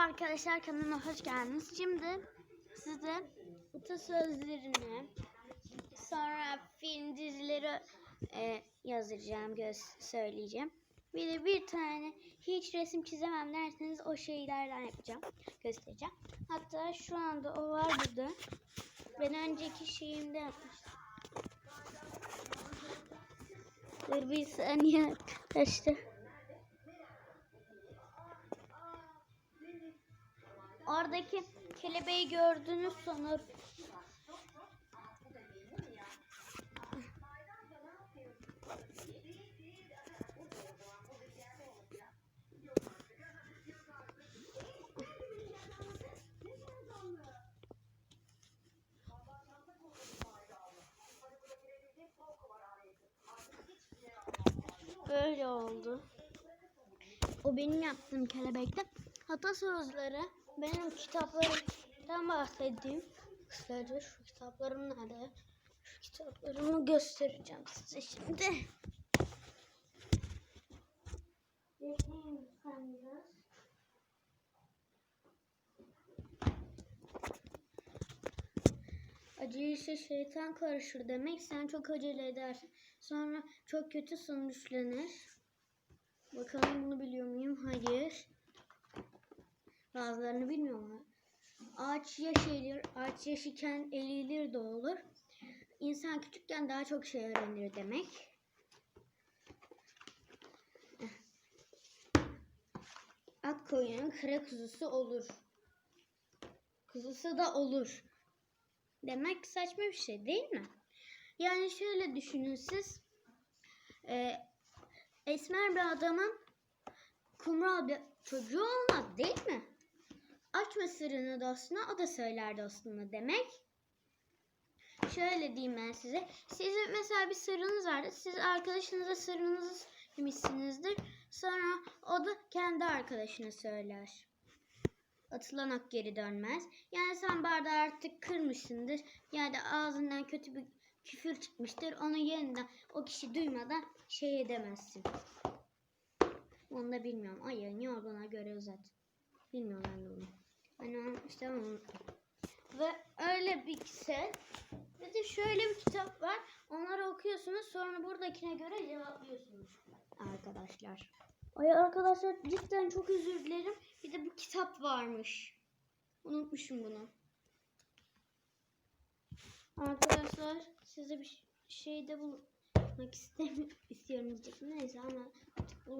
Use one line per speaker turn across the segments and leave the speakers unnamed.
arkadaşlar kanalıma hoş geldiniz. Şimdi size atasözlerini sonra film dizileri e, yazacağım, göz söyleyeceğim. Bir de bir tane hiç resim çizemem derseniz o şeylerden yapacağım, göstereceğim. Hatta şu anda o var burada. Ben önceki şeyimde yapmıştım. Dur bir saniye arkadaşlar. Oradaki kelebeği gördünüz sanır. Böyle oldu. O benim yaptığım kelebekte. Atasözleri benim kitaplarımdan bahsedeyim. Kısaca şu kitaplarım nerede? Şu kitaplarımı göstereceğim size şimdi. Acı işe şeytan karışır demek. Sen çok acele edersin. Sonra çok kötü sonuçlanır. Bakalım bunu biliyor muyum? Hayır. Bazılarını bilmiyorum. Ağaç yaş eğilir, ağaç yaşıken eğilir de olur. İnsan küçükken daha çok şey öğrenir demek. Ak koyunun kara kuzusu olur. Kuzusu da olur. Demek saçma bir şey değil mi? Yani şöyle düşünün siz. Ee, esmer bir adamın kumral bir çocuğu olmaz değil mi? Açma sırrını dostuna o da söyler dostuna demek. Şöyle diyeyim ben size. Sizin mesela bir sırrınız vardır. Siz arkadaşınıza sırrınızı demişsinizdir. Sonra o da kendi arkadaşına söyler. Atılan ok geri dönmez. Yani sen bardağı artık kırmışsındır. Yani ağzından kötü bir küfür çıkmıştır. Onu yeniden o kişi duymadan şey edemezsin. Onu da bilmiyorum. Ayağın yorgana göre uzat. Bilmiyorum ben de onu. Ben onu işte onu Ve öyle bir set. Bir de şöyle bir kitap var. Onları okuyorsunuz. Sonra buradakine göre cevaplıyorsunuz. Arkadaşlar. Ay arkadaşlar cidden çok özür dilerim. Bir de bu kitap varmış. Unutmuşum bunu. Arkadaşlar size bir şeyde bulmak istemiyorum istiyorum diyecektim. Neyse ama artık bulunmuyor.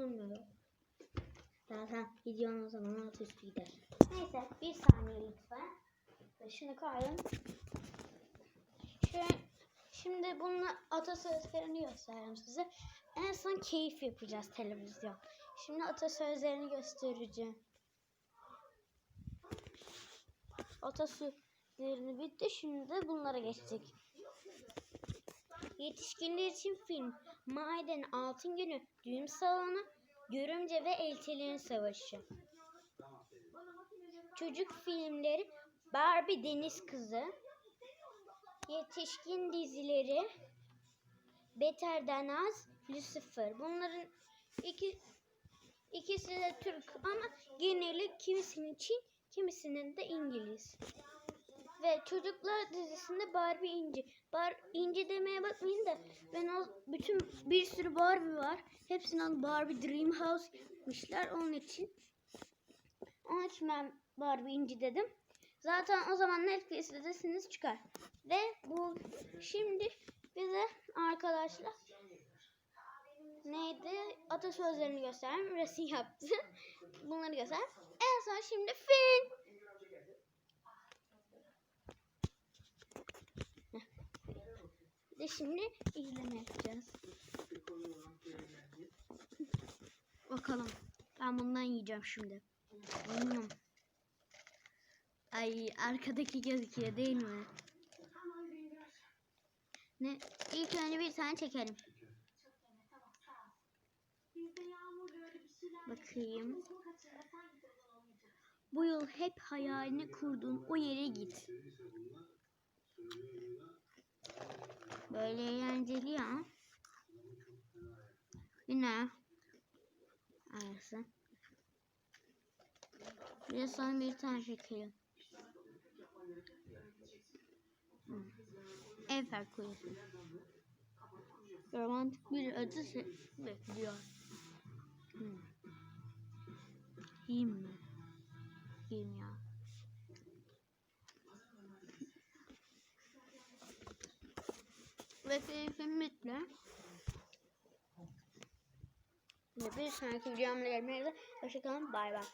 Zaten videonun o zaman alt üstü gider. Neyse bir saniye lütfen. Şunu koyalım. Şöyle, şimdi bununla atasözlerini göstereceğim size. En son keyif yapacağız televizyon. Şimdi atasözlerini göstereceğim. Atasözlerini bitti. Şimdi bunlara geçtik. Yetişkinler için film. Maiden Altın Günü, Düğüm Salonu, Görümce ve Eltilerin Savaşı. Çocuk filmleri Barbie Deniz Kızı. Yetişkin dizileri Beter'den Az, Lucifer. Bunların iki, ikisi de Türk ama geneli kimisinin Çin, kimisinin de İngiliz. Ve çocuklar dizisinde Barbie İnci. Bar İnci demeye bakmayın da ben o bütün bir sürü Barbie var. Hepsini alıp Barbie Dream House onun için. Onun için ben Barbie İnci dedim. Zaten o zaman Netflix'te desiniz çıkar. Ve bu şimdi bize arkadaşlar neydi? Atasözlerini gösteren resim yaptı. Bunları göster. En son şimdi film. De şimdi izleme yapacağız. Bakalım. Ben bundan yiyeceğim şimdi. Hmm. Ay arkadaki gözüküyor değil mi? Ne? İlk önce bir tane çekelim. Bakayım. Bu yıl hep hayalini kurduğun o yere git. Böyle eğlenceli ya. Yine. Arası. Bir de sana bir tane çekelim. Eiffel Kulesi. Romantik bir se- bekliyor. Hı. İyi mi? İyiyim ya. Ve. Ve bir sonraki videomda görüşmek üzere. Hoşçakalın. Bay bay.